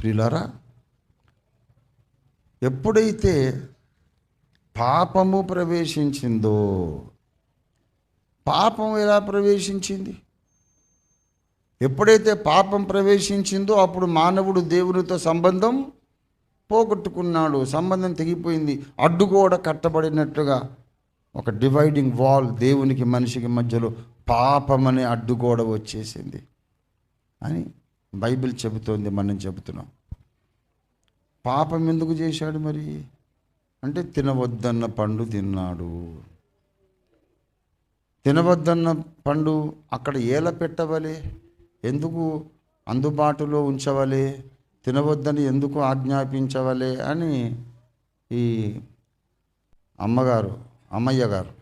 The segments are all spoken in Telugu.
ప్రియులారా ఎప్పుడైతే పాపము ప్రవేశించిందో పాపం ఎలా ప్రవేశించింది? ఎప్పుడైతే పాపం ప్రవేశించిందో అప్పుడు మానవుడు దేవునితో సంబంధం పోగొట్టుకున్నాడు. సంబంధం తెగిపోయింది. అడ్డుగోడ కట్టబడినట్లుగా ఒక డివైడింగ్ వాల్ దేవునికి మనిషికి మధ్యలో పాపం అనే అడ్డుగోడ వచ్చేసింది. అని బైబిల్ చెబుతోంది మనం చెబుతున్నాం. పాపం ఎందుకు చేశాడు మరి? అంటే తినవద్దన్న పండు తిన్నాడు. తినవద్దన్న పండు అక్కడ ఏల పెట్టవలే? ఎందుకు అందుబాటులో ఉంచవలే? తినవద్దని ఎందుకు ఆజ్ఞాపించవలే? అని ఈ అమ్మగారు అమ్మయ్య గారు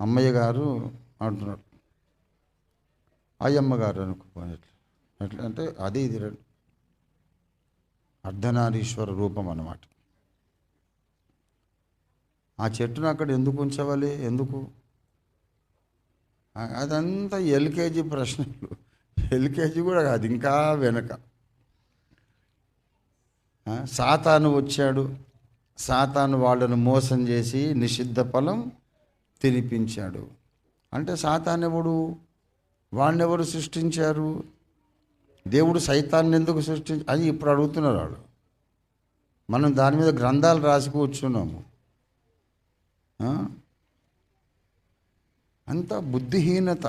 అమ్మయ్య గారు అంటున్నాడు అయ్యమ్మ గారు అనుకోని ఎట్లా అంటే అది ఇది రెండు. అర్ధనారీశ్వర రూపం అన్నమాట. ఆ చెట్టును అక్కడ ఎందుకు ఉంచవాలి? ఎందుకు? అదంతా ఎల్కేజీ ప్రశ్నలు. ఎల్కేజీ కూడా కాదు ఇంకా వెనక. సాతాను వచ్చాడు. సాతాను వాళ్ళను మోసం చేసి నిషిద్ధ ఫలం తినిపించాడు. అంటే సాతాను ఎవడు వాడినెవరు సృష్టించారు? దేవుడు సైతాన్ని ఎందుకు సృష్టించి అని ఇప్పుడు అడుగుతున్నారు వాళ్ళు మనం దాని మీద గ్రంథాలు రాసి కూర్చున్నాము. అంత బుద్ధిహీనత.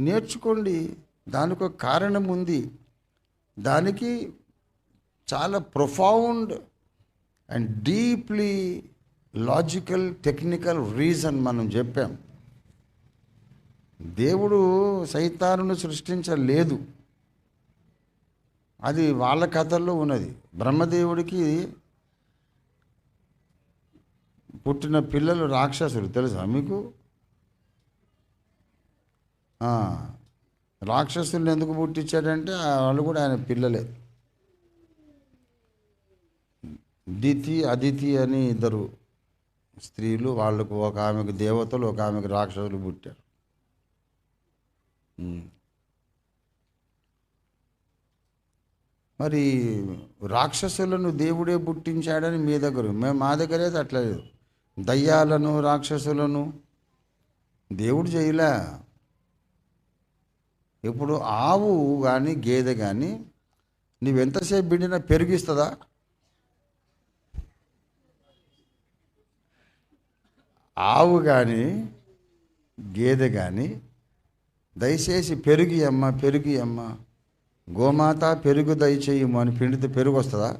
నేర్చుకోండి. దానికి ఒక కారణం ఉంది. దానికి చాలా profound and deeply logical technical reason మనం చెప్పాం. దేవుడు సైతానును సృష్టించలేదు. అది వాళ్ళ కథల్లో ఉన్నది. బ్రహ్మదేవుడికి పుట్టిన పిల్లలు రాక్షసులు తెలుసా మీకు? రాక్షసుల్ని ఎందుకు పుట్టించాడంటే వాళ్ళు కూడా ఆయన పిల్లలే. దితి అదితి అని ఇద్దరు స్త్రీలు వాళ్ళకు ఒక ఆమెకు దేవతలు ఒక ఆమెకు రాక్షసులు పుట్టారు. మరి రాక్షసులను దేవుడే పుట్టించాడని మీ దగ్గర మేము మా దగ్గర అయితే అట్లా లేదు. దయ్యాలను రాక్షసులను దేవుడు చేయలే. ఇప్పుడు ఆవు కానీ గేదె కానీ నువ్వెంతసేపు బిండినా పెరిగిస్తుందా? ఆవు కానీ గేదె కానీ దయచేసి పెరుగు అమ్మ పెరుగు అమ్మ. గోమాత పెరుగు దయచేయము అని పిండితే పెరుగు వస్తుందా?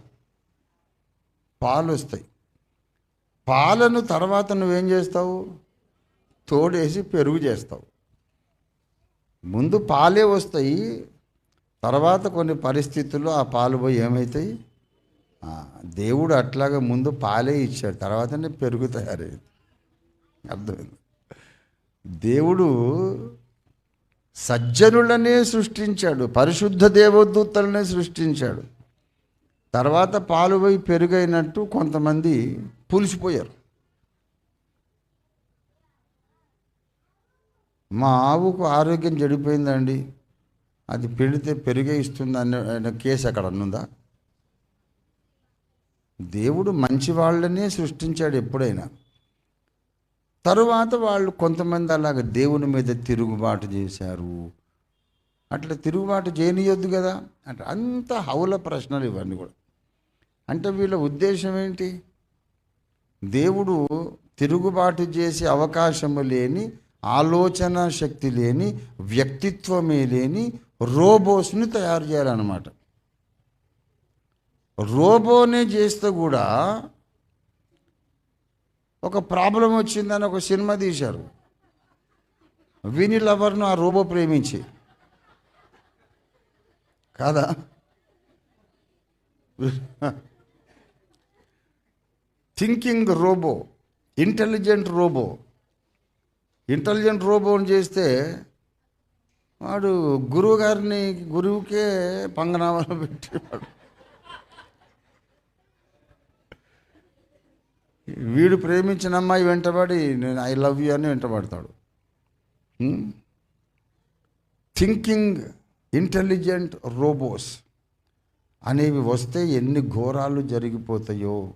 పాలు వస్తాయి పాలను తర్వాత నువ్వేం చేస్తావు? తోడేసి పెరుగు చేస్తావు. ముందు పాలే వస్తాయి తర్వాత కొన్ని పరిస్థితుల్లో ఆ పాలు పోయి ఏమవుతాయి దేవుడు అట్లాగా ముందు పాలే ఇచ్చాడు తర్వాతనే పెరుగు తయారైంది. అర్థమైంది? దేవుడు సజ్జనులనే సృష్టించాడు పరిశుద్ధ దేవదూతలనే సృష్టించాడు. తర్వాత పాలువై పెరుగైనట్టు కొంతమంది పులిసిపోయారు. మా ఆవుకు ఆరోగ్యం చెడిపోయిందండి అది పెడితే పెరిగే ఇస్తుంది అనే కేసు అక్కడ అన్నుందా? దేవుడు మంచి వాళ్ళనే సృష్టించాడు ఎప్పుడైనా. తరువాత వాళ్ళు కొంతమంది అలాగ దేవుని మీద తిరుగుబాటు చేశారు. అట్లా తిరుగుబాటు చేయనియొద్దు కదా. అంటే అంత హౌల ప్రశ్నలు ఇవన్నీ కూడా. అంటే వీళ్ళ ఉద్దేశం ఏంటి? దేవుడు తిరుగుబాటు చేసే అవకాశము లేని ఆలోచన శక్తి లేని వ్యక్తిత్వమే లేని రోబోస్ని తయారు చేయాలన్నమాట. రోబోనే చేస్తే కూడా ఒక ప్రాబ్లం వచ్చిందని ఒక సినిమా తీశారు. విని లవర్ను ఆ రోబో ప్రేమించి. కాదా? Thinking robot intelligent robot. Intelligent రోబోని చేస్తే వాడు గురువు గారిని గురువుకే పంగనామాలు పెట్టేవాడు. వీడు ప్రేమించిన అమ్మాయి వెంటబడి నేను ఐ లవ్ యూ అని వెంటబడతాడు. థింకింగ్ ఇంటెలిజెంట్ రోబోస్ అనేవి వస్తే ఎన్ని ఘోరాలు జరిగిపోతాయో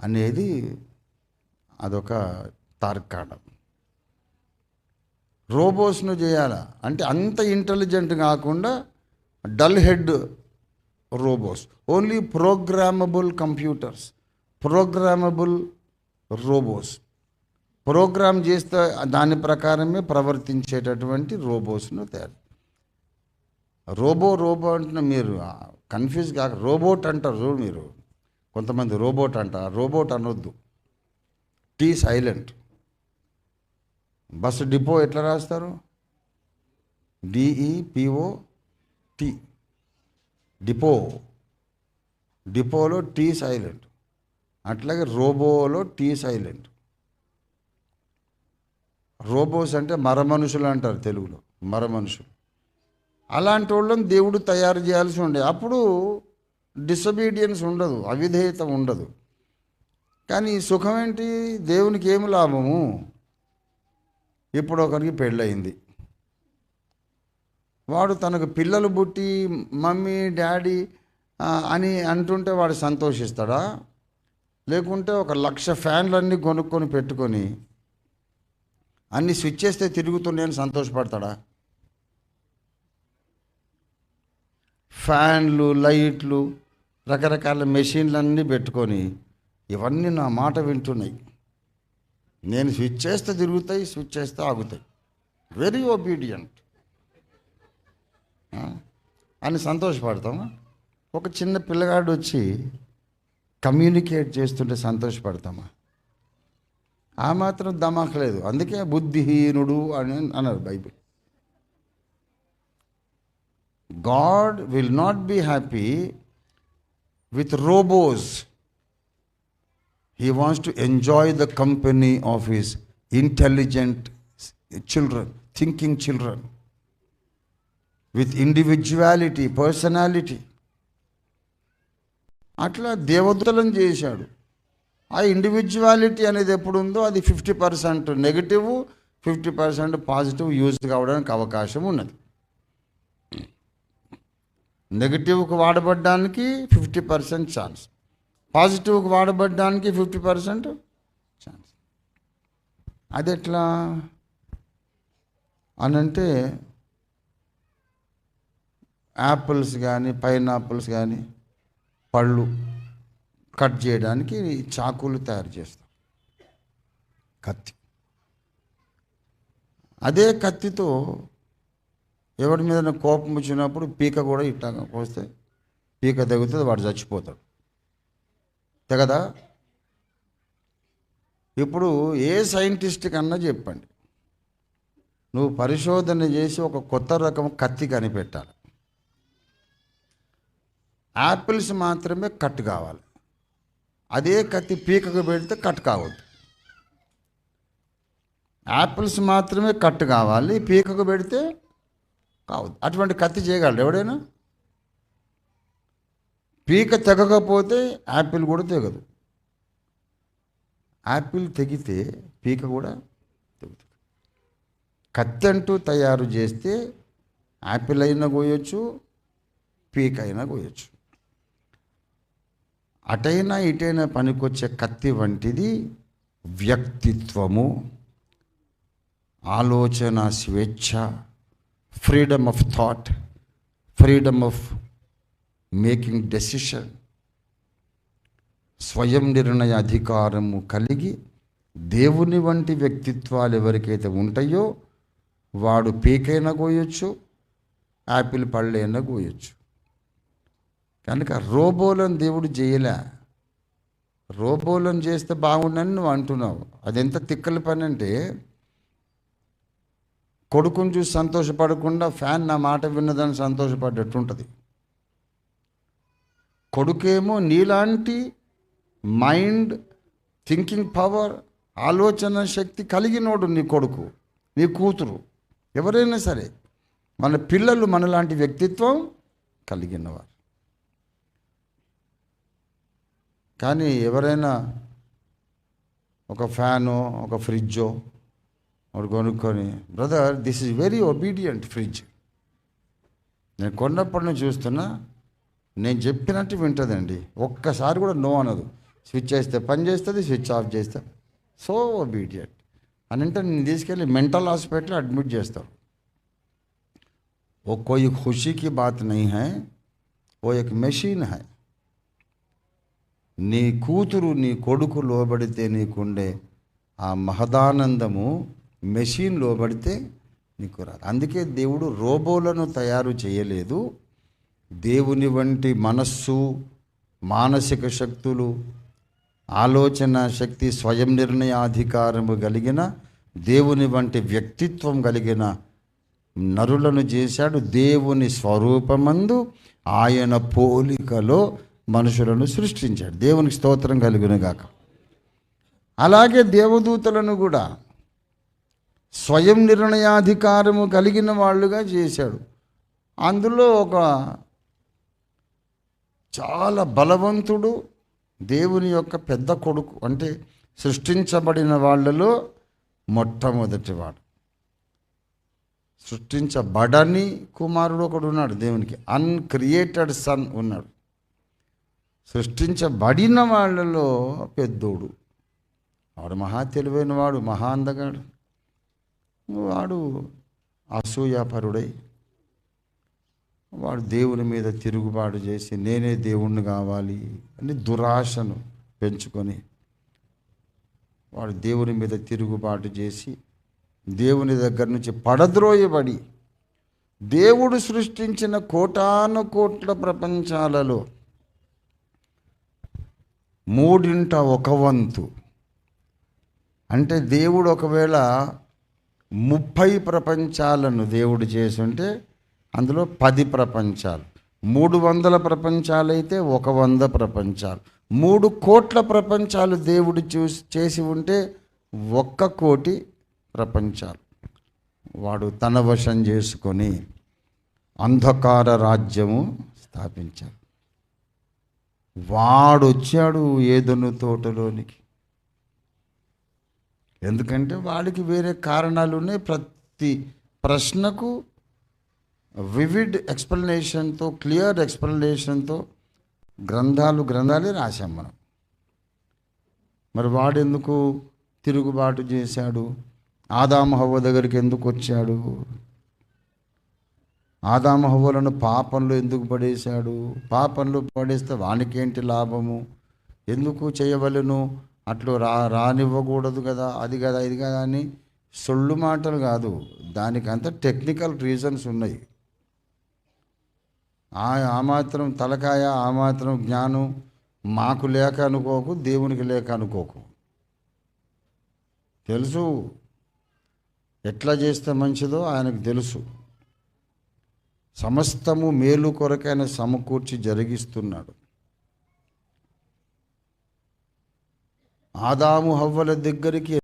అనేది అదొక తార్కాణం. రోబోస్ను చేయాలా? అంటే అంత ఇంటెలిజెంట్ కాకుండా dull head robots. Only programmable computers programmable robots. Program చేస్తే దాని ప్రకారమే ప్రవర్తించేటటువంటి రోబోస్ను తయారు. రోబో రోబో అంటున్న మీరు కన్ఫ్యూజ్ కాక రోబోట్ అంటారు మీరు. కొంతమంది రోబోట్ అంట రోబోట్ అనొద్దు. Tea silent. బస్సు డిపో ఎట్లా రాస్తారు? D E P O T. Depot. డిపోలో టీ సైలెంట్. అట్లాగే రోబోలో టీ సైలెంట్. రోబోస్ అంటే మరమనుషులు అంటారు తెలుగులో మరమనుషులు. అలాంటి వాళ్ళని దేవుడు తయారు చేయాల్సి ఉండే. అప్పుడు డిసబీడియన్స్ ఉండదు అవిధేయత ఉండదు. కానీ సుఖం ఏంటి? దేవునికి ఏమి లాభము? ఇప్పుడు ఒకరికి పెళ్ళయింది. వాడు తనకు పిల్లలు పుట్టి మమ్మీ డాడీ అని అంటుంటే వాడు సంతోషిస్తాడా? లేకుంటే ఒక లక్ష ఫ్యాన్లన్నీ కొనుక్కొని పెట్టుకొని అన్ని స్విచ్ చేస్తే తిరుగుతున్నాయని సంతోషపడతాడా? ఫ్యాన్లు లైట్లు రకరకాల మెషిన్లు అన్నీ పెట్టుకొని ఇవన్నీ నా మాట వింటున్నాయి. నేను స్విచ్ చేస్తే తిరుగుతాయి స్విచ్ చేస్తే ఆగుతాయి. వెరీ ఒబీడియంట్ అని సంతోషపడతాం ఒక చిన్న పిల్లగాడు వచ్చి కమ్యూనికేట్ చేస్తుంటే సంతోషపడతామా? ఆ మాత్రం దమాకలేదు అందుకే బుద్ధిహీనుడు అని అన్నారు Bible. God will not be happy with robots. He wants to enjoy the company of his intelligent children thinking children. With individuality personality. అట్లా దేవతలను చేశాడు. ఆ ఇండివిజువాలిటీ అనేది ఎప్పుడు ఉందో అది fifty percent negative fifty percent positive use కావడానికి అవకాశం ఉన్నది. నెగిటివ్కి వాడబడ్డానికి ఫిఫ్టీ పర్సెంట్ ఛాన్స్ పాజిటివ్కి వాడబడ్డానికి ఫిఫ్టీ పర్సెంట్ ఛాన్స్ అది ఎట్లా? అనంటే యాపిల్స్ కానీ పైనాపిల్స్ కానీ పళ్ళు కట్ చేయడానికి చాకులు తయారు చేస్తాం. కత్తి. అదే కత్తితో ఎవరి మీద కోపం వచ్చినప్పుడు పీక కూడా ఇట్టా కోస్తే పీక తగ్గుతుంది వాడు చచ్చిపోతాడు. తెగదా? ఇప్పుడు ఏ సైంటిస్ట్ కన్నా చెప్పండి. నువ్వు పరిశోధన చేసి ఒక కొత్త రకం కత్తి కనిపెట్టాలి. యాపిల్స్ మాత్రమే కట్ కావాలి. అదే కత్తి పీకకు పెడితే కట్ కావద్దు. యాపిల్స్ మాత్రమే కట్ కావాలి పీకకు పెడితే కావద్దు. అటువంటి కత్తి చేయగలడు ఎవడైనా? పీక తెగకపోతే యాపిల్ కూడా తెగదు. యాపిల్ తెగితే పీక కూడా తెగుతుంది. కత్తి అంటూ తయారు చేస్తే యాపిల్ అయినా కోయొచ్చు పీక అయినా కోయొచ్చు. అటైనా ఇటైనా పనికొచ్చే కత్తి వంటిది వ్యక్తిత్వము ఆలోచన స్వేచ్ఛ freedom of thought freedom of making decision స్వయం నిర్ణయ అధికారము కలిగి దేవుని వంటి వ్యక్తిత్వాలు ఎవరికైతే ఉంటాయో వాడు పీకైనా కోయొచ్చు యాపిల్ పళ్ళైనా కోయొచ్చు. కనుక రోబోలను దేవుడు చేయలే రోబోలను చేస్తే బాగుండని నువ్వు అంటున్నావు. అది ఎంత తిక్కల పని అంటే కొడుకుని చూసి సంతోషపడకుండా ఫ్యాన్ నా మాట విన్నదని సంతోషపడ్డట్టు ఉంటుంది కొడుకేమో నీలాంటి మైండ్ థింకింగ్ పవర్ ఆలోచన శక్తి కలిగినోడు నీ కొడుకు నీ కూతురు. ఎవరైనా సరే మన పిల్లలు మనలాంటి వ్యక్తిత్వం కలిగినవారు. కానీ ఎవరైనా ఒక ఫ్యాను ఒక ఫ్రిడ్జో వాడు కొనుక్కొని brother this is very obedient fridge నేను కొన్నప్పటి నుంచి చూస్తున్నా నేను చెప్పినట్టు వింటుందండి ఒక్కసారి కూడా నో అనదు స్విచ్ చేస్తే పని చేస్తుంది స్విచ్ ఆఫ్ చేస్తే సో ఒబీడియంట్ అని అంటే నేను తీసుకెళ్ళి మెంటల్ హాస్పిటల్ అడ్మిట్ చేస్తాను वो कोई खुशी की बात नहीं है वो एक మెషిన్ है నీ కూతురు నీ కొడుకు లోబడితే నీకుండే ఆ మహదానందము మెషిన్ లోబడితే నీకు రాదు. అందుకే దేవుడు రోబోలను తయారు చేయలేదు. దేవుని వంటి మనస్సు మానసిక శక్తులు ఆలోచన శక్తి స్వయం నిర్ణయాధికారము కలిగిన దేవుని వంటి వ్యక్తిత్వం కలిగిన నరులను చేశాడు. దేవుని స్వరూపమందు ఆయన పోలికలో మనుషులను సృష్టించాడు. దేవునికి స్తోత్రం కలుగునుగాక. అలాగే దేవదూతలను కూడా స్వయం నిర్ణయాధికారము కలిగిన వాళ్ళుగా చేశాడు. అందులో ఒక చాలా బలవంతుడు దేవుని యొక్క పెద్ద కొడుకు అంటే సృష్టించబడిన వాళ్ళలో మొట్టమొదటివాడు. సృష్టించబడని కుమారుడు ఒకడు ఉన్నాడు దేవునికి. అన్క్రియేటెడ్ సన్ ఉన్నాడు. సృష్టించబడిన వాళ్ళలో పెద్దోడు. వాడు మహా తెలివైన వాడు మహా అందగాడు. వాడు అసూయాపరుడై వాడు దేవుని మీద తిరుగుబాటు చేసి నేనే దేవుణ్ణి కావాలి అని దురాశను పెంచుకొని వాడు దేవుని మీద తిరుగుబాటు చేసి దేవుని దగ్గర నుంచి పడద్రోయబడి దేవుడు సృష్టించిన కోటాను కోట్ల ప్రపంచాలలో మూడింట ఒక వంతు. అంటే దేవుడు ఒకవేళ ముప్పై ప్రపంచాలను దేవుడు చేసుంటే అందులో పది ప్రపంచాలు. మూడు వందల ప్రపంచాలైతే ఒక వంద ప్రపంచాలు. మూడు కోట్ల ప్రపంచాలు దేవుడు చూసి చేసి ఉంటే ఒక్క కోటి ప్రపంచాలు. వాడు తన వశం చేసుకొని అంధకార రాజ్యము స్థాపించారు వాడు వచ్చాడు ఏదను తోటలోనికి. ఎందుకంటే వాడికి వేరే కారణాలు ఉన్నాయి ప్రతి ప్రశ్నకు వివిడ్ ఎక్స్ప్లెనేషన్తో క్లియర్ ఎక్స్ప్లెనేషన్తో గ్రంథాలు గ్రంథాలే రాశాం మనం. మరి వాడెందుకు తిరుగుబాటు చేశాడు? ఆదాము హవ్వ దగ్గరికి ఎందుకు వచ్చాడు ఆదామహవులను పాపంలో ఎందుకు పడేశాడు? పాపంలో పడేస్తే వానికేంటి లాభము? ఎందుకు చేయవలను? అట్లు రా రానివ్వకూడదు కదా అది కదా ఇది కదా అని సొళ్ళు మాటలు కాదు. దానికంత టెక్నికల్ రీజన్స్ ఉన్నాయి. ఆ ఆ మాత్రం తలకాయ ఆ మాత్రం జ్ఞానం మాకు లేక అనుకోకు దేవునికి లేక అనుకోకు. తెలుసు. ఎట్లా చేస్తే మంచిదో ఆయనకు తెలుసు. సమస్తము మేలు కొరకైన సమకూర్చి జరిగిస్తున్నాడు. ఆదాము హవ్వల దగ్గరికి